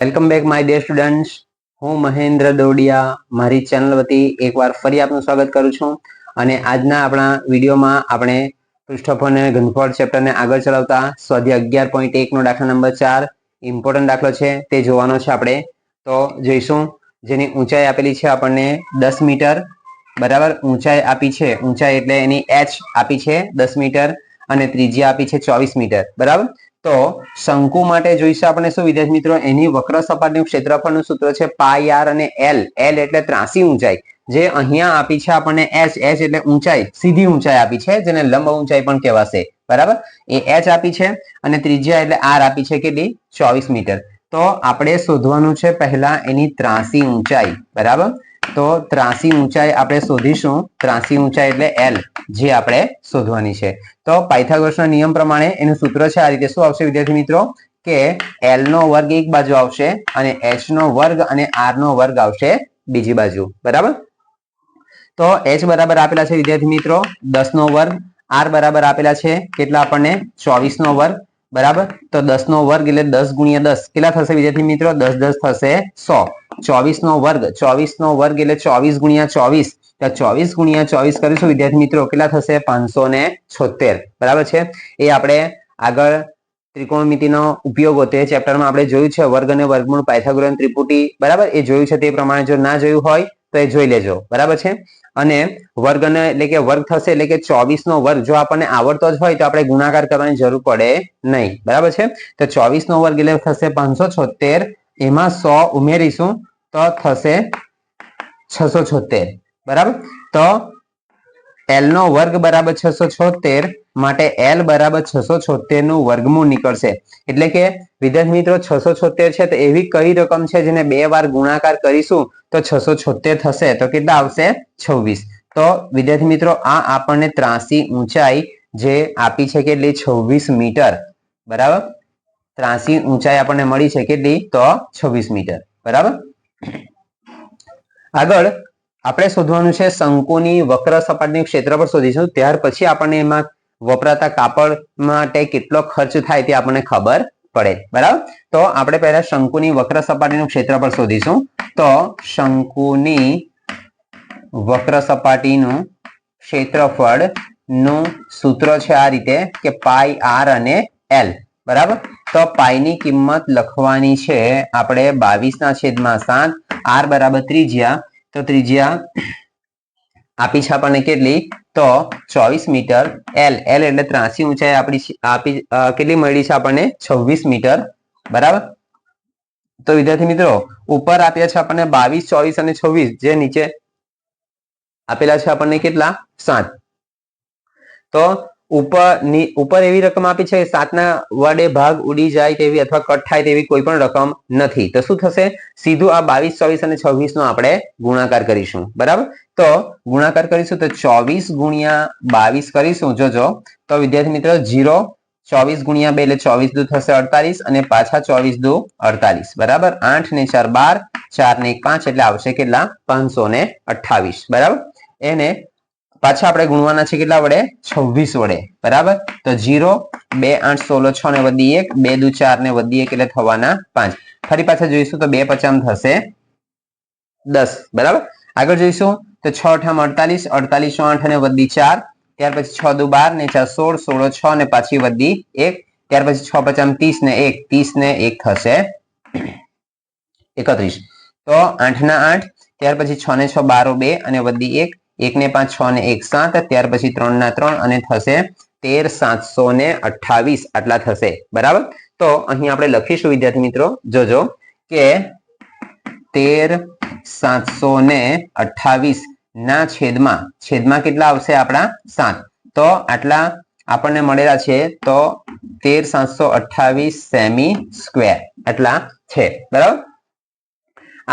Welcome back my dear students હું મહેન્દ્ર દોડિયા, મારી channel વતી એકવાર ફરી આપનું સ્વાગત કરું છું અને આજના આપણા વિડીયોમાં આપણે પૃષ્ઠફળ અને ઘનફળ ચેપ્ટરને આગળ ચલાવતા સ્વાધ્યાય અગિયાર પોઈન્ટ એકનો દાખલા નંબર ચાર ઇમ્પોર્ટન્ટ દાખલો છે તે જોવાનો છે આપણે. તો જોઈશું, જેની ઊંચાઈ આપેલી છે આપણને દસ મીટર. બરાબર, ઊંચાઈ આપી છે. ઊંચાઈ એટલે એની એચ આપી છે દસ મીટર અને ત્રિજ્યા આપી છે ચોવીસ મીટર. બરાબર? તો શંકુ માટે જોઈશે આપણે શું વિદ્યાર્થી મિત્રો? એની વક્ર સપાટીનું ક્ષેત્રફળનું સૂત્ર છે પાઈ આર અને એલ. એલ એટલે ત્રાસી ઊંચાઈ. જે અહીંયા આપી છે આપણને એચ. એચ એટલે ઊંચાઈ. સીધી ઊંચાઈ આપી છે, જેને લંબ ઊંચાઈ પણ કહેવાશે. બરાબર? એ એચ આપી છે અને ત્રિજ્યા એટલે આર આપી છે કેટલી? ચોવીસ મીટર. તો આપણે શોધવાનું છે પહેલા એની ત્રાસી ઊંચાઈ. બરાબર? તો ત્રાસી ઊંચાઈ આપણે શોધીશું. ત્રાસી ઊંચાઈ એટલે એલ. જે આપણે શોધવાની છે. તો પાયથાગોરસના નિયમ પ્રમાણે એનું સૂત્ર છે આ રીતે શું આવશે વિદ્યાર્થી મિત્રો? કે એલ નો વર્ગ એક બાજુ આવશે અને એચ નો વર્ગ અને આર નો વર્ગ આવશે બીજી બાજુ. બરાબર? તો એચ બરાબર આપેલા છે વિદ્યાર્થી મિત્રો દસ નો વર્ગ. આર બરાબર આપેલા છે કેટલા આપણને? ચોવીસ નો વર્ગ. બરાબર? તો દસ નો વર્ગ એટલે દસ ગુણ્યા દસ. કેટલા થશે વિદ્યાર્થી મિત્રો? દસ દસ થશે સો. ચોવીસ નો વર્ગ. ચોવીસ નો વર્ગ એટલે ચોવીસ ગુણ્યા ચોવીસ. તો ચોવીસ ગુણ્યા ચોવીસ કરીશું. વિદ્યાર્થી મિત્રો, કેટલા થશે? પાંચસો ને બરાબર છે? એ આપણે આગળ ત્રિકોણમિતિનો ઉપયોગ તે ચેપ્ટરમાં આપણે જોયું છે. વર્ગ અને વર્ગમૂળ પાયથાગોરન ત્રિપુટી. બરાબર? એ જોયું છે તે પ્રમાણે જો ના જોયું હોય, તો એ જોઈ લેજો. બરાબર છે? અને વર્ગ એટલે કે વર્ગ થશે એટલે કે ચોવીસ નો વર્ગ જો આપણને આવડતો જ હોય, તો આપણે ગુણાકાર કરવાની જરૂર પડે નહીં. બરાબર છે? તો ચોવીસ નો વર્ગ એટલે થશે પાંચસો છોતેર એમાં સો ઉમેરીશું, તો થશે છસો છોતેર બરાબર? તો એલ નો વર્ગ બરાબર છસો છોતેર માટે એલ બરાબર છસો છોતેરનું વર્ગમૂળ નીકળશે. એટલે કે, વિદ્યાર્થી મિત્રો, છસો છોતેર છે તો એવી કઈ રકમ છે જેને બે વાર ગુણાકાર કરીશું તો છસો છોતેર થશે? તો કેટલા આવશે? છવ્વીસ. તો વિદ્યાર્થી મિત્રો, આ આપણને ત્રાસી ઊંચાઈ જે આપી છે કેટલી? છવ્વીસ મીટર. બરાબર? ત્રાસી ઊંચાઈ આપણને મળી છે કેટલી? તો છવ્વીસ મીટર. બરાબર? આગળ આપણે શોધવાનું છે શંકુની વક્ર સપાટીનું ક્ષેત્રફળ શોધીશું. ત્યાર પછી આપણને એમાં વપરાતા કાપડ માટે કેટલો ખર્ચ થાય તે આપણને ખબર પડે. બરાબર? તો આપણે પહેલા શંકુની વક્ર સપાટીનું ક્ષેત્રફળ શોધીશું. તો શંકુની વક્ર સપાટીનું ક્ષેત્રફળનું સૂત્ર છે આ રીતે કે પાઈ આર અને એલ. બરાબર? તો પાઈની કિંમત લખવાની છે આપણે બાવીસ ના છેદમાં સાત. આર બરાબર ત્રિજ્યા તો ત્રિજ્યા આપી છે આપણને કેટલી? તો ચોવીસ મીટર એલ એલ એટલે ત્રાસી ઊંચાઈ આપણી આપી કેટલી મળી છે આપણને? છવ્વીસ મીટર. બરાબર? તો વિદ્યાર્થી મિત્રો, ઉપર આપ્યા છે આપણને બાવીસ, ચોવીસ અને છવ્વીસ. જે નીચે આપેલા છે આપણને કેટલા? સાત. તો ઉપર ઉપર એવી રકમ આપી છે, સાતના વડે ભાગ ઉડી જાય તેવી અથવા કટ થાય તેવી કોઈ પણ રકમ નથી. તો શું થશે? સીધું આ બાવીસ, ચોવીસ અને છવ્વીસ નો આપણે ગુણાકાર કરીશું. બરાબર? તો ગુણાકાર કરીશું તો ચોવીસ ગુણ્યા બાવીસ કરીશું. જોજો તો વિદ્યાર્થી મિત્રો જીરો ચોવીસ ગુણ્યા બે એટલે ચોવીસ દુ થશે અડતાલીસ અને પાછા ચોવીસ દુ અડતાલીસ. બરાબર? આઠ ને ચાર બાર, ચાર ને પાંચ એટલે આવશે કેટલા? પાંચસો ને અઠ્ઠાવીસ. બરાબર? એને પાછા આપણે ગુણવાના છે કેટલા વડે? છવ્વીસ વડે. બરાબર? તો જીરો, બે, આઠ સોલો છ ને વધી એક, બે દુ ચાર ને વધી એક એટલે થવાના પાંચ. ફરી પાછા જોઈશું તો બે પચામ થશે દસ. બરાબર? આગળ જોઈશું તો છ અઠામ અડતાલીસ, અડતાલીસો આઠ અને વધી ચાર, ત્યાર પછી છ દુ બાર ને ચાર સોળ સોળ છ ને પાછી વધી એક, ત્યાર પછી છ પચામ ત્રીસ ને એક, ત્રીસ ને એક થશે એકત્રીસ. તો આઠ ના આઠ, ત્યાર પછી છ ને છ બારો બે અને વધી એક એક ને પાંચ, છ ને એક, સાત, ત્યાર પછી ત્રણ ના ત્રણ અને થશે તેર સાતસો ને અઠ્ઠાવીસ. આટલા થશે. બરાબર? તો અહીં આપણે લખીશું, વિદ્યાર્થી મિત્રો, જોજો કે તેર સાતસો ને અઠાવીસ ના છેદમાં છેદમાં કેટલા આવશે આપણા? સાત. તો આટલા આપણને મળેલા છે, તો તેર સાતસો અઠ્ઠાવીસ સેમી સ્ક્વેર. આટલા છે. બરાબર?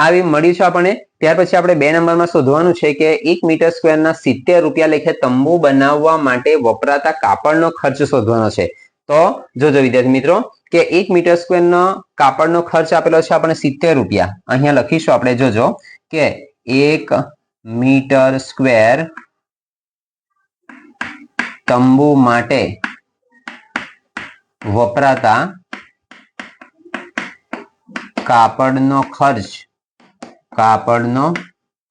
આવી મળ્યું છે આપણને. ત્યાર પછી આપણે બે નંબરમાં શોધવાનું છે કે એક મીટર સ્ક્વેરના સિત્તેર રૂપિયા લેખે તંબુ બનાવવા માટે વપરાતા કાપડનો ખર્ચ શોધવાનો છે. તો જોજો વિદ્યાર્થી મિત્રો, કે એક મીટર સ્ક્વેરનો કાપડનો ખર્ચ આપેલો છે આપણને સિત્તેર રૂપિયા. અહીંયા લખીશું આપણે, જોજો, કે એક મીટર સ્ક્વેર તંબુ માટે વપરાતા કાપડનો ખર્ચ કાપડનો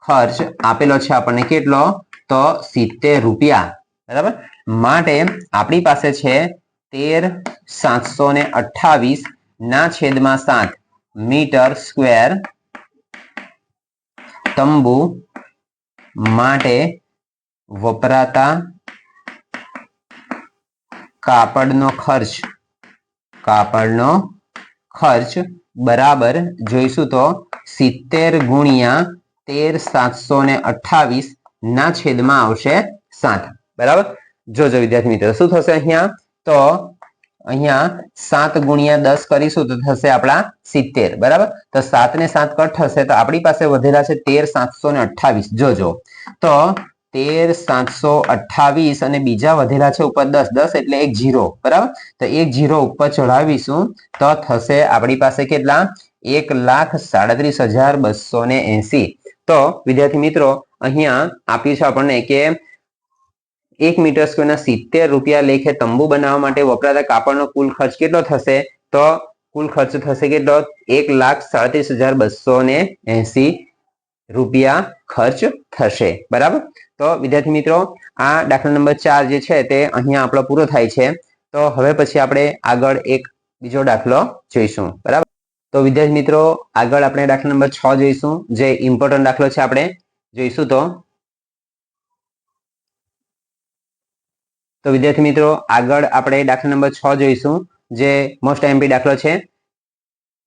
ખર્ચ આપેલો છે આપણને કેટલો? તો સિત્તેર રૂપિયા. બરાબર? માટે આપણી પાસે છે તેર સાતસો ને અઠ્ઠાવીસ ના છેદમાં સાત મીટર સ્ક્વેર તંબુ માટે વપરાતા કાપડનો ખર્ચ. કાપડનો ખર્ચ બરાબર, જોઈશું તો. સિત્તેર ગુણ્યા તેર સાતસો ને અઠાવીસ ના છેદમાં આવશે સાત. બરાબર? જોજો વિદ્યાર્થી મિત્રો, શું થશે અહીંયા? તો અહીંયા સાત ગુણ્યા દસ કરીશું તો થશે આપણા સિત્તેર. બરાબર? તો સાત ને સાત કટ થશે તો આપણી પાસે વધેલા છે તેર, સાતસો ને અઠ્ઠાવીસ. જોજો તો તેર, સાતસો અઠ્ઠાવીસ અને બીજા વધેલા છે ઉપર દસ. દસ એટલે એક જીરો, બરાબર? તો એક જીરો ઉપર ચઢાવીશું તો થશે આપણી પાસે કેટલા? એક લાખ સાડત્રીસ હજાર બસો ને એસી. તો વિદ્યાર્થી મિત્રો, અહીંયા આપ્યું છે આપણને કે એક મીટર સ્ક્વેરના સિત્તેર રૂપિયા લેખે તંબુ બનાવવા માટે વપરાતા કાપડનો કુલ ખર્ચ કેટલો થશે? તો કુલ ખર્ચ થશે કેટલો? એક લાખ સાડત્રીસ હજાર બસો ને એસી રૂપિયા ખર્ચ થશે, બરાબર? તો વિદ્યાર્થી મિત્રો, આ દાખલા નંબર ચાર જે છે તે અહીંયા આપણો પૂરો થાય છે. તો હવે પછી આપણે આગળ એક બીજો દાખલો જોઈશું. બરાબર? તો વિદ્યાર્થી મિત્રો, આગળ આપણે દાખલા નંબર છ જોઈશું. જે ઇમ્પોર્ટન્ટ દાખલો છે આપણે જોઈશું તો. તો વિદ્યાર્થી મિત્રો, આગળ આપણે દાખલા નંબર છ જોઈશું. જે મોસ્ટ એમપી દાખલો છે.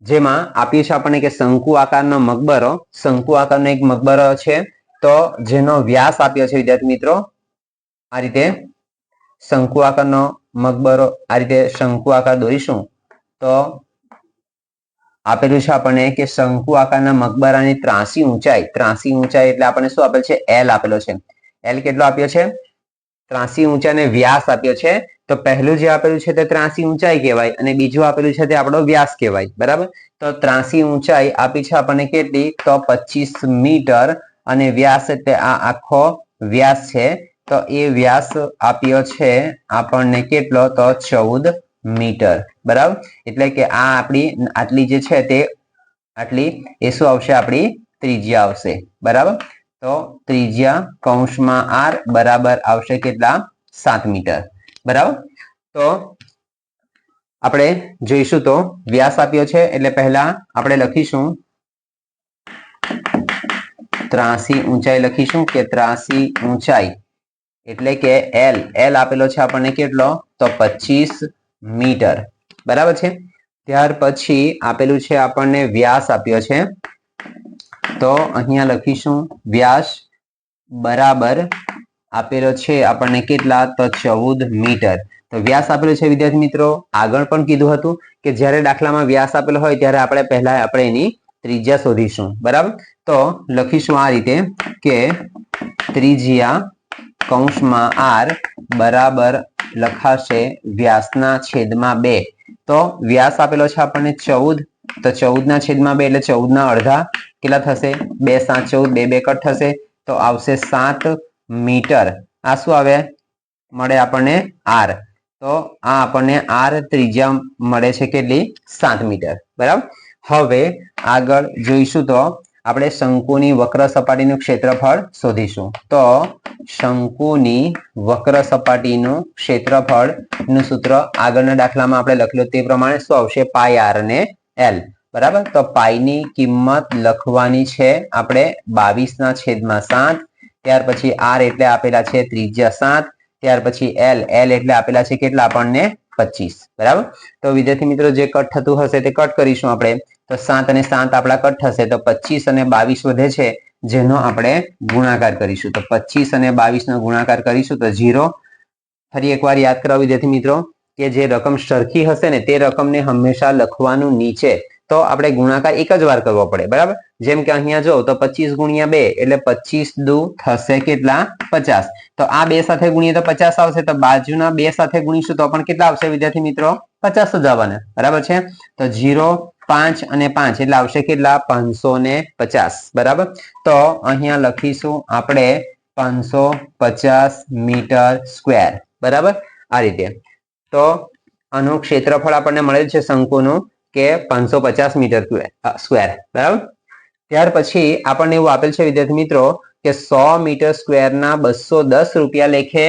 જેમાં આપ્યું છે આપણને કે શંકુ આકારનો મકબરો. શંકુ આકારનો એક મકબરો છે. તો જેનો વ્યાસ આપ્યો છે વિદ્યાર્થી મિત્રો, આ રીતે શંકુ આકારનો મકબરો આ રીતે શંકુ આકાર દોરીશું, તો આપેલું છે આપણને કે શંકુ આકારના મકબરાની ત્રાસી ઊંચાઈ ત્રાસી ઊંચાઈ એટલે આપણને શું આપેલ છે? એલ આપેલો છે. એલ કેટલો આપ્યો છે? ત્રાસી ઊંચાઈને વ્યાસ આપ્યો છે. તો પહેલું જે આપેલું છે તે ત્રાસી ઊંચાઈ કહેવાય અને બીજું આપેલું છે તે આપણો વ્યાસ કહેવાય. બરાબર? તો ત્રાસી ઊંચાઈ આપી છે આપણને કેટલી? તો પચીસ મીટર અને વ્યાસ એટલે આ આખો વ્યાસ છે. તો એ વ્યાસ આપ્યો છે આપણને કેટલો? તો ચૌદ મીટર. બરાબર? એટલે કે આ આપણી આટલી જે છે તે આટલી, એ શું આવશે? આપણી ત્રિજ્યા આવશે. બરાબર? તો ત્રિજ્યા કૌંસમાં આર બરાબર આવશે કેટલા? સાત મીટર. બરાબર? તો આપણે જોઈશું તો વ્યાસ આપ્યો છે. એટલે પહેલા આપણે લખીશું ત્રાસી ઊંચાઈ લખીશું કે ત્રાસી ઊંચાઈ. એટલે કે એલ એલ આપેલો છે આપણને કેટલો? તો પચીસ મીટર. બરાબર છે? ત્યાર પછી આપેલું છે આપણને વ્યાસ આપ્યો છે. તો અહીંયા લખીશું, વ્યાસ બરાબર આપેલો છે આપણને કેટલા? તો ચૌદ મીટર. તો વ્યાસ આપેલો છે વિદ્યાર્થી મિત્રો, આગળ પણ કીધું હતું કે જ્યારે દાખલામાં વ્યાસ આપેલો હોય ત્યારે આપણે પહેલા આપણે એની ત્રિજ્યા શોધીશું, બરાબર? તો લખીશું આ રીતે કે ત્રિજ્યા કૌંસમાં આર બરાબર લખાશે વ્યાસના છેદમાં બે. તો વ્યાસ આપેલો છે આપણને ચૌદ. તો ચૌદ ના છેદમાં બે એટલે ચૌદ ના અડધા કેટલા થશે? બે સાત ચૌદ, બે બે કટ થશે. તો આવશે સાત મીટર. આ શું આવે? મળે આપણને આર. તો આ આપણને આર ત્રિજ્યા મળે છે કેટલી? સાત મીટર. બરાબર? હવે આગળ જોઈશું તો આપણે શંકુની વક્ર સપાટીનું ક્ષેત્રફળ શોધીશું. તો શંકુની વક્ર સપાટીનું ક્ષેત્રફળનું સૂત્ર આગળના દાખલામાં આપણે લખેલું તે પ્રમાણે શું આવશે? પાય આર ને એલ. બરાબર? તો પાઈની કિંમત લખવાની છે આપણે બાવીસ ના છેદમાં સાત. ત્યાર પછી આર એટલે આપેલા છે ત્રિજ્યા સાત. ત્યાર પછી એલ. એલ એટલે આપેલા છે કેટલા આપણને? પચીસ, બરાબર? તો વિદ્યાર્થી મિત્રો, જે કટ થતું હશે તે કટ કરીશું આપણે. તો સાત અને સાત આપણા કટ થશે, તો પચીસ અને બાવીસ વધે છે, જેનો આપણે ગુણાકાર કરીશું. તો પચીસ અને બાવીસ નો ગુણાકાર કરીશું, તો ઝીરો ફરી એકવાર યાદ કરાવો વિદ્યાર્થી મિત્રો, કે જે રકમ સરખી હશે ને તે રકમને હંમેશા લખવાનું નીચે તો આપણે ગુણાકાર એક જ વાર કરવો પડે, બરાબર? જેમ કે અહીંયા જો, તો પચીસ ગુણ્યા બે એટલે પચીસ દુ થશે કેટલા? પચાસ. તો આ બે સાથે ગુણીએ તો પચાસ આવશે, તો બાજુના બે સાથે ગુણીશું તો પણ કેટલા આવશે વિદ્યાર્થી મિત્રો? પચાસ જ આવવાના, બરાબર છે? તો જીરો, પાંચ અને પાંચ એટલે આવશે કેટલા? પાંચસો ને પચાસ, બરાબર? તો અહીંયા લખીશું આપણે પાંચસો પચાસ મીટર સ્ક્વેર, બરાબર? આ રીતે. તો આનું ક્ષેત્રફળ આપણને મળેલ છે શંકુનું કે પાંચસો પચાસ મીટર સ્ક્વેર બરાબર? ત્યાર પછી આપણને એવું આપેલ છે, વિદ્યાર્થી મિત્રો, કે સો મીટર સ્ક્વેરના બસો દસ રૂપિયા લેખે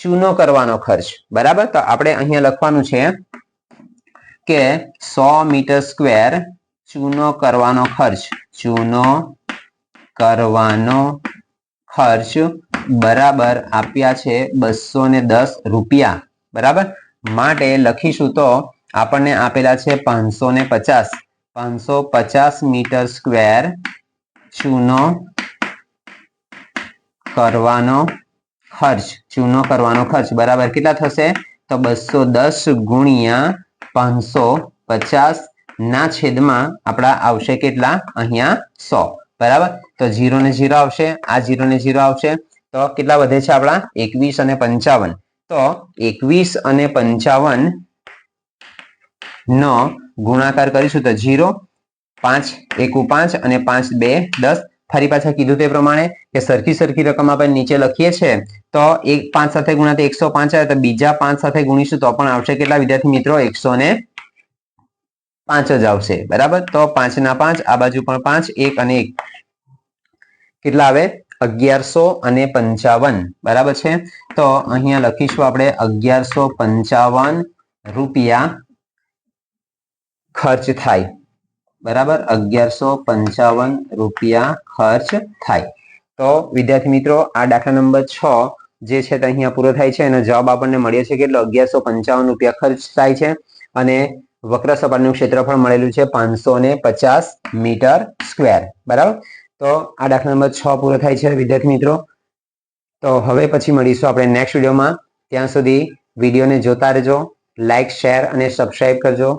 ચૂનો કરવાનો ખર્ચ, બરાબર? તો આપણે અહીંયા લખવાનું છે કે સો મીટર સ્ક્વેર ચૂનો કરવાનો ખર્ચ, ચૂનો કરવાનો ખર્ચ બરાબર આપ્યા છે બસો ને દસ રૂપિયા, બરાબર? માટે લખીશું તો આપણને આપેલા છે પાંચસો ને પચાસ. પાંચસો પચાસ મીટર સ્ક્વેર ચૂનો કરવાનો ખર્ચ. ચૂનો કરવાનો ખર્ચ. બરાબર કેટલા થશે? તો બસો દસ ગુણ્યા પાંચસો પચાસ ના છેદમાં આપણા આવશે કેટલા? અહીંયા સો. બરાબર? તો જીરો ને જીરો આવશે. આ જીરો ને જીરો આવશે. તો કેટલા વધે છે આપણા? એકવીસ અને પંચાવન. તો એકવીસ અને પંચાવન નો ગુણાકાર કરીશું તો જીરો પાંચ, એકુ પાંચ અને પાંચ બે દસ. ફરી પાછા કીધું તે પ્રમાણે કે સરખી સરખી રકમ આપણે નીચે લખીએ છીએ તો એક પાંચ સાથે ગુણાતા એકસો પાંચ આવે, તો બીજા પાંચ સાથે ગુણીશું તો પણ આવશે કેટલા વિદ્યાર્થી મિત્રો? એકસો ને પાંચ જ આવશે, બરાબર? તો પાંચ ના પાંચ, આ બાજુ પણ પાંચ, એક અને એક. કેટલા આવે? અગિયારસો અને પંચાવન, બરાબર છે? તો અહીંયા લખીશું આપણે અગિયારસો પંચાવન રૂપિયા ખર્ચ થાય. બરાબર? અગિયારસો પંચાવન રૂપિયા ખર્ચ થાય. તો, વિદ્યાર્થી મિત્રો, આ દાખલા નંબર છ જે છે તે અહીંયા પૂરો થાય છે. એનો જવાબ આપણને મળ્યો છે કેટલો? અગિયારસો પંચાવન રૂપિયા ખર્ચ થાય છે. અને વક્ર સપાટીનું ક્ષેત્રફળ મળેલું છે પાંચસો ને પચાસ મીટર સ્ક્વેર. બરાબર? તો, આ દાખલા નંબર છ પૂરો થાય છે, વિદ્યાર્થી મિત્રો. તો, હવે પછી મળીશું આપણે નેક્સ્ટ વિડીયોમાં. ત્યાં સુધી વિડીયોને જોતા રહેજો લાઇક શેર અને સબસ્ક્રાઈબ કરજો.